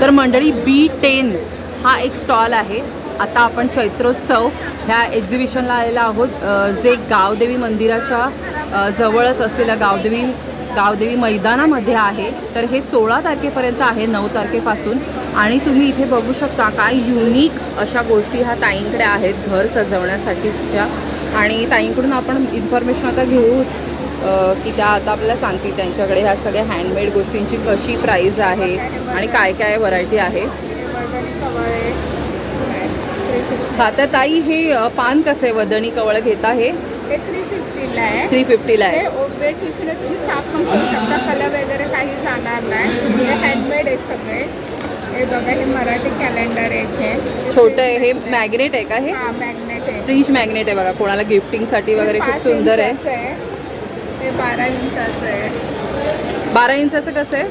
तर मंडळी बी टेन हा एक स्टॉल आहे. आता आपण चैत्रोत्सव ह्या एक्झिबिशनला आलेला आहोत. जे गावदेवी मंदिराच्या जवळच असलेल्या गावदेवी गावदेवी मैदानामध्ये आहे. तर हे सोळा तारखेपर्यंत आहे नऊ तारखेपासून. आणि तुम्ही इथे बघू शकता काय युनिक अशा गोष्टी ह्या ताईंकडे आहेत. घर सजवण्यासाठीच्या. आणि ताईंकडून आपण इन्फॉर्मेशन आता घेऊच. की त्या आता आपल्याला सांगतील त्यांच्याकडे ह्या सगळ्या हँडमेड गोष्टींची कशी प्राईज आहे आणि काय काय व्हरायटी आहे. हा तर ताई हे पान कसं आहे वदनी कवळ घेता हे? थ्री फिफ्टीला आहे. थ्री फिफ्टीला आहे. ओबे टिश्यूने तुम्ही साफ पण करू शकता. कलर वगैरे काही जाणार नाही. हे हँडमेड आहेत सगळे. हे बघा हे मराठी कॅलेंडर एक आहे छोटं आहे. हे मॅग्नेट आहे. का हे? मॅग्नेट आहे. फ्रीज मॅग्नेट आहे बघा. कोणाला गिफ्टिंगसाठी वगैरे खूप सुंदर आहे. बारा इंचाचं आहे. बारा इंचाचं कसं आहे?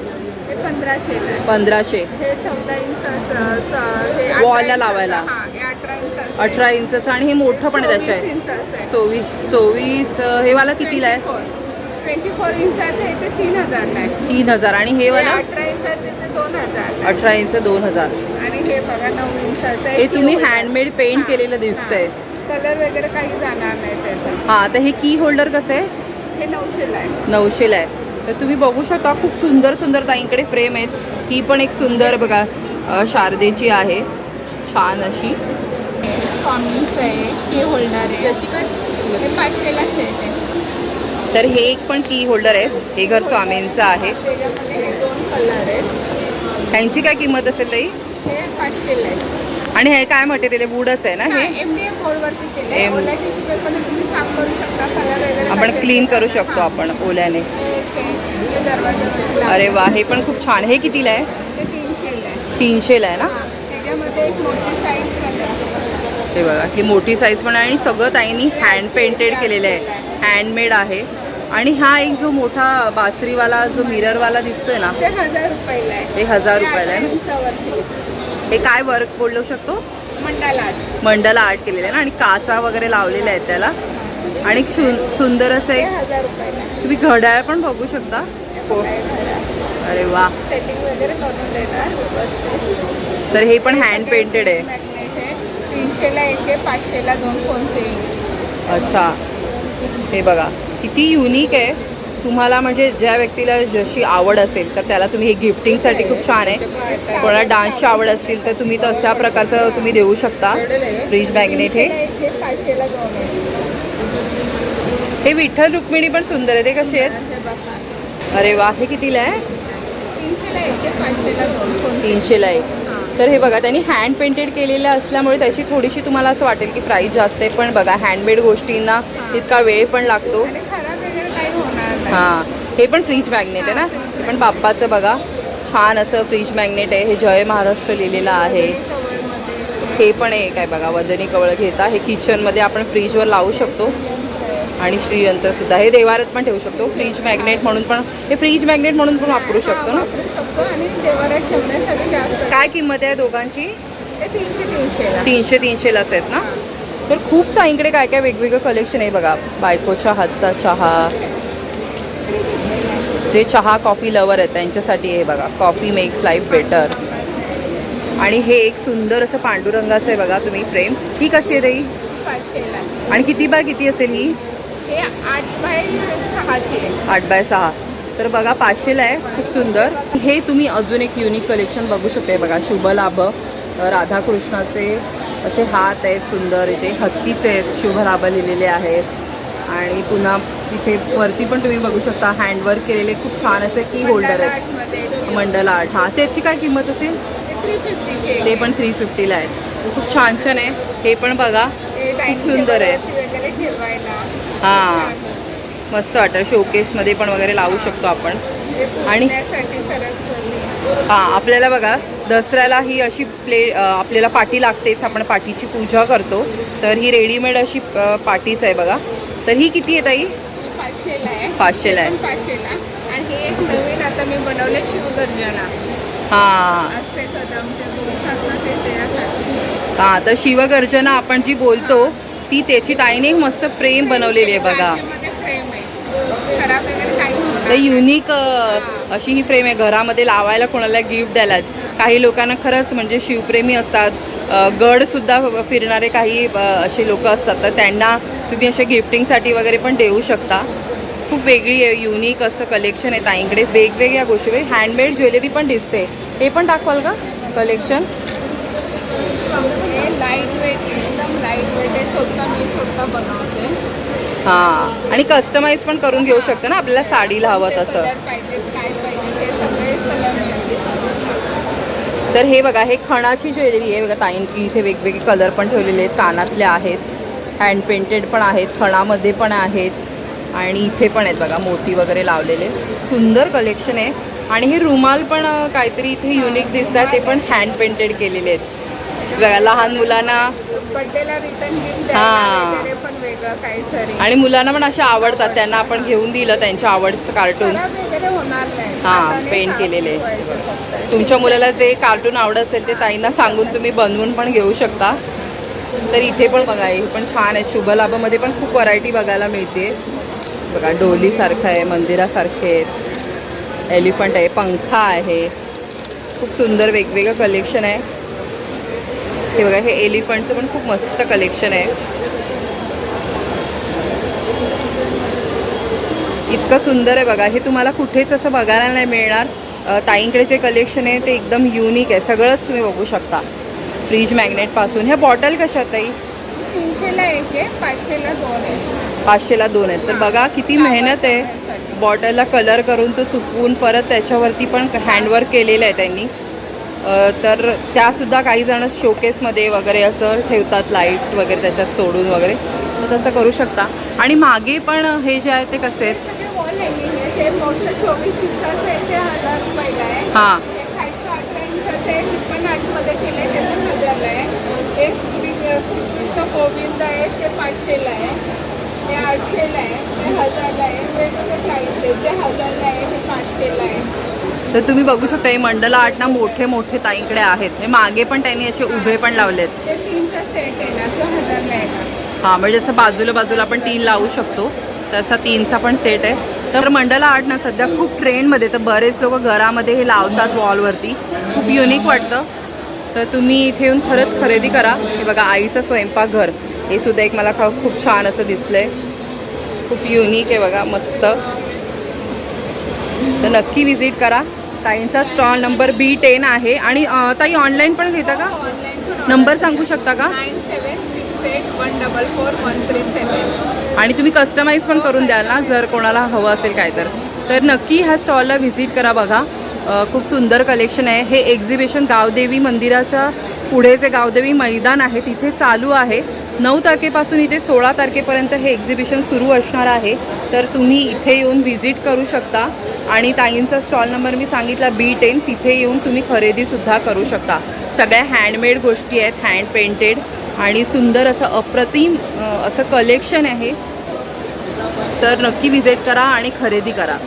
हे पंधराशेला आहे. पंधराशे. हे चौदा इंचाचं च- अठरा Wall ला इंचाचं. लावायला. अठरा इंचाचं अठरा इंचाचं आणि हे मोठं पण आहे त्याचं आहे. चोवीस चोवीस हे वाला कितीला आहे? Twenty four. इंचाचं तीन हजारला आहे. तीन हजार. आणि हे वाला? अठरा इंचाचं दोन हजारला आहे. अठरा इंच दोन हजार. आणि हे बघा नऊ इंचाचं हे तुम्ही. हँडमेड पेंट केलेलं दिसतंय. कलर वगैरे काही जाणार नाही त्याचं. हा तर हे की होल्डर कसं आहे? हे नऊशेला आहे. नऊशेला आहे. तर तुम्ही बघू शकता खूप सुंदर सुंदर ताईंकडे फ्रेम आहेत. ही पण एक सुंदर बघा शारदेची आहे. छान अशी. स्वामींचं आहे की होल्डर आहे. हे पाचशेला सेट आहे. तर हे एक पण की होल्डर आहे. हे घर स्वामींचं आहे. त्याच्यामध्ये हे दोन कलर आहेत. ह्यांची काय किंमत असेल ताई? हे पाचशेला आहे. आणि हे काय म्हणते ते वूडच आहे ना हे एम डी एम बोर्डवरती केले M- ओला टिश्यू पेपरने तुम्ही साफ करू शकता कलर वगैरे आपण काही क्लीन करू. शकतो. आपण ओल्याने हे आहे. हे अरे वा. हे पण खूप छान हे कितीला आहे ते तीनशेला आहे तीनशेला आहे ना हा. त्याच्यामध्ये एक मोठी साईज पण आहे हे बघा ही मोठी साईज पण आहे आणि सगळं ताईंनी हँड पेंटेड केलेलं आहे हँडमेड आहे आणि हा एक जो मोठा बासरीवाला जो मिररवाला दिसतोय ना ते हजार रुपयाला आहे हे हजार ते रुपयाला आहे ना? इंचावरती हे काय वर्क बोलू शकतो? Mandala art. मंडला आर्ट केलेलं आहे ना? आणि काचा वगैरे लावलेल्या आहेत त्याला. आणि सुंदर असं एक. तुम्ही घड्याळ पण बघू शकता. हो. अरे वा. तर हे पण हँड पेंटेड आहे. तीनशेला एक आहे पाचशेला दोन कोणतेही. अच्छा. हे बघा. किती युनिक आहे. तुम्हाला म्हणजे ज्या व्यक्तीला जशी आवड असेल तर त्याला तुम्ही हे गिफ्टिंगसाठी खूप छान आहे. कोणाला डान्सची आवड असेल तर तुम्ही तशा प्रकारचं तुम्ही देऊ शकता. फ्रीज मॅग्नेट हे. हे विठ्ठल रुक्मिणी पण सुंदर आहे ते कसे आहेत? अरे वा हे कितीला आहे? तीनशेला एक तर हे बघा त्यांनी हँड पेंटेड केलेलं असल्यामुळे त्याची थोडीशी तुम्हाला असं वाटेल की प्राईस जास्त आहे पण बघा हँडमेड गोष्टींना तितका वेळ पण लागतो आणि खराब वगैरे काही होणार नाही हां हे पण फ्रीज मॅग्नेट आहे ना? हे पण बाप्पाचं बघा. छान असं फ्रीज मॅग्नेट आहे. हे जय महाराष्ट्र लिहिलेलं आहे. हे पण आहे बघा. वदनी कवळ घेता. हे किचनमध्ये आपण फ्रीजवर लावू शकतो. आणि श्रीयंत्र सुद्धा. हे देवारात पण ठेवू शकतो. फ्रीज मॅग्नेट म्हणून पण हे फ्रीज मॅग्नेट म्हणून पण वापरू शकतो ना? आणि देवारात ठेवण्यासाठी जास्त काय किंमत आहे दोघांची? तीनशे तीनशेला. तीनशे तीनशेलाच आहेत ना? तर खूप ताईंकडे काय काय वेगवेगळं कलेक्शन आहे बघा. बायकोच्या हातचा चहा जे चहा कॉफी लवर आहेत त्यांच्यासाठी हे बघा. कॉफी मेक्स लाईफ बेटर आणि हे एक सुंदर असं पांडुरंगाचं आहे बघा तुम्ही फ्रेम ही कशी आहे ताई? आणि किती बाय किती असेल ही? आठ बाय सहाची आठ बाय सहा. तर बघा पाचशेला आहे. खूप सुंदर. हे तुम्ही अजून एक युनिक कलेक्शन बघू शकता. बघा शुभलाभ राधाकृष्णाचे असे हात आहेत सुंदर इथे. हत्तीचे आहेत शुभलाभ लिहिलेले आहेत. आणि पुन्हा इथे वरती पण तुम्ही बघू शकता हँडवर्क केलेले खूप छान असे की होल्डर आहेत. मंडला आर्ट हां. त्याची काय किंमत असेल? ते पण थ्री फिफ्टीला आहेत. खूप छान छान आहे. हे पण बघा खूप सुंदर आहे. हां. मस्त वाटतं. शोकेसमध्ये पण वगैरे लावू शकतो आपण. आणि हां आपल्याला बघा दसऱ्याला ही अशी प्ले आपल्याला पाटी लागतेच. आपण पाठीची पूजा करतो. तर ही रेडीमेड अशी पाठीच आहे बघा. तर ही किती आहे ताई? पाचशेला आहे. पाचशेला आहे. हे पाचशेला. आणि हे एक नवीन आता मी बनवले शिवगर्जना. हां. असते कदम हां तर शिवगर्जना आपण जी बोलतो ती त्याची ताईने मस्त फ्रेम बनवलेली आहे बघा. तर नाही. युनिक अशी ही फ्रेम आहे. घरामध्ये लावायला कोणाला गिफ्ट द्यायला. काही लोकांना खरंच म्हणजे शिवप्रेमी असतात. गडसुद्धा फिरणारे काही असे लोक असतात. तर त्यांना तुम्ही असे गिफ्टिंगसाठी वगैरे पण देऊ शकता. खूप वेगळी आहे युनिक असं कलेक्शन आहे ताईंकडे. वेगवेगळ्या गोष्टी म्हणजे हँडमेड ज्वेलरी पण दिसते. हे पण दाखवाल का? कलेक्शन? लाइट वेट एकदम लाइट वेट आहे स्वतः मी स्वतः बनवते हां. आणि कस्टमाइज पण करून घेऊ शकतो ना? आपल्याला साडीला हवं तसं. काय पाहिजे ते सगळे कलर मिळतील. तर हे बघा हे खणाची ज्वेलरी आहे बघा ताईंची इथे वेगवेगळे कलर पण ठेवलेले आहेत कानातले आहेत हँड पेंटेड पण आहेत खणामध्ये पण आहेत आणि इथे पण आहेत बघा मोती वगैरे लावलेले. सुंदर कलेक्शन आहे. आणि हे रुमाल पण काहीतरी इथे युनिक दिसतात ते पण हँड पेंटेड केलेले आहेत. बघा लहान मुलांना बर्थडेला रिटर्न गिफ्ट हां. वगैरे पण वेगळं काहीतरी. आणि मुलांना पण असे आवडतात त्यांना आपण घेऊन दिलं त्यांच्या आवडचं कार्टून खराब वगैरे होणार नाही. हां, हाताने paint साफ केलेले. फक्त. तुमच्या मुलाला जे कार्टून आवडत असेल ते ताईंना सांगून तुम्ही बनवून पण घेऊ शकता. तर इथे पण बघा हे पण छान आहे. शुभलाभामध्ये पण खूप व्हरायटी बघायला मिळते. बघा डोलीसारखं आहे मंदिरासारखे आहेत. एलिफंट आहे पंखा आहे. खूप सुंदर वेगवेगळं कलेक्शन आहे. हे बघा हे एलिफंटचं पण खूप मस्त कलेक्शन आहे. इतकं सुंदर आहे बघा. हे तुम्हाला कुठेच असं बघायला नाही मिळणार. ताईंकडे जे कलेक्शन आहे ते एकदम युनिक आहे. सगळंच तुम्ही बघू शकता. फ्रीज मॅग्नेटपासून ह्या बॉटल कशा आहेत ताई ही तीनशेला एक आहे पाचशेला दोन आहे. पाचशेला दोन आहेत. तर बघा किती मेहनत आहे. बॉटलला कलर करून तो सुकवून परत त्याच्यावरती पण हँडवर्क केलेलं आहे त्यांनी. तर त्यासुद्धा काही जण शोकेसमध्ये वगैरे असं ठेवतात लाइट वगैरे त्याच्यात सोडून वगैरे. तर तसं करू शकता. आणि मागे पण हे जे आहे ते कसे आहेत? ते ते हां ते गोविंद आहे ते पाचशेला आहे. हे आठशेला आहे. हे हजारला आहे. वेगवेगळे प्राईस आहे. ते हजारला आहे ते पाचशेला आहे तर तुम्ही बघू शकता हे मंडला आर्ट ना मोठे मोठे ताईंकडे आहेत. हे मागे पण त्यांनी असे उभे पण लावलेत. हां म्हणजे जसं बाजूला बाजूला आपण तीन लावू शकतो. तसा तीनचा पण सेट आहे. तर मंडला आर्ट ना सध्या खूप ट्रेंडमध्ये तर बरेच लोक घरामध्ये हे लावतात वॉलवरती खूप युनिक वाटतं. तर तुम्ही इथे येऊन खरंच खरेदी करा. हे बघा आईचं स्वयंपाकघर हे सुद्धा एक मला खूप छान असं दिसलं आहे खूप युनिक आहे बघा मस्त. तर नक्की विजिट करा. ताईंचा स्टॉल नंबर बी टेन आहे. आणि ताई ऑनलाईन पण घेता का? नंबर सांगू शकता का? Nine seven six eight one double four one three seven आणि तुम्ही कस्टमाइज पण करून द्याल ना जर कोणाला हवं असेल काय तर. तर नक्की ह्या स्टॉलला व्हिजिट करा बघा. खूप सुंदर कलेक्शन आहे. हे एक्झिबिशन गावदेवी मंदिराच्या पुढे जे गावदेवी मैदान आहे. तिथे चालू आहे. नऊ तारखेपासून इथे सोळा तारखेपर्यंत हे एक्झिबिशन सुरू असणार आहे. तर तुम्ही इथे येऊन व्हिजिट करू शकता. आणि ताईंचा स्टॉल नंबर मी सांगितला बी टेन तिथे येऊन तुम्ही खरेदीसुद्धा करू शकता. सगळ्या हँडमेड गोष्टी आहेत हँड पेंटेड आणि सुंदर असं अप्रतिम असं कलेक्शन आहे. तर नक्की विजिट करा आणि खरेदी करा.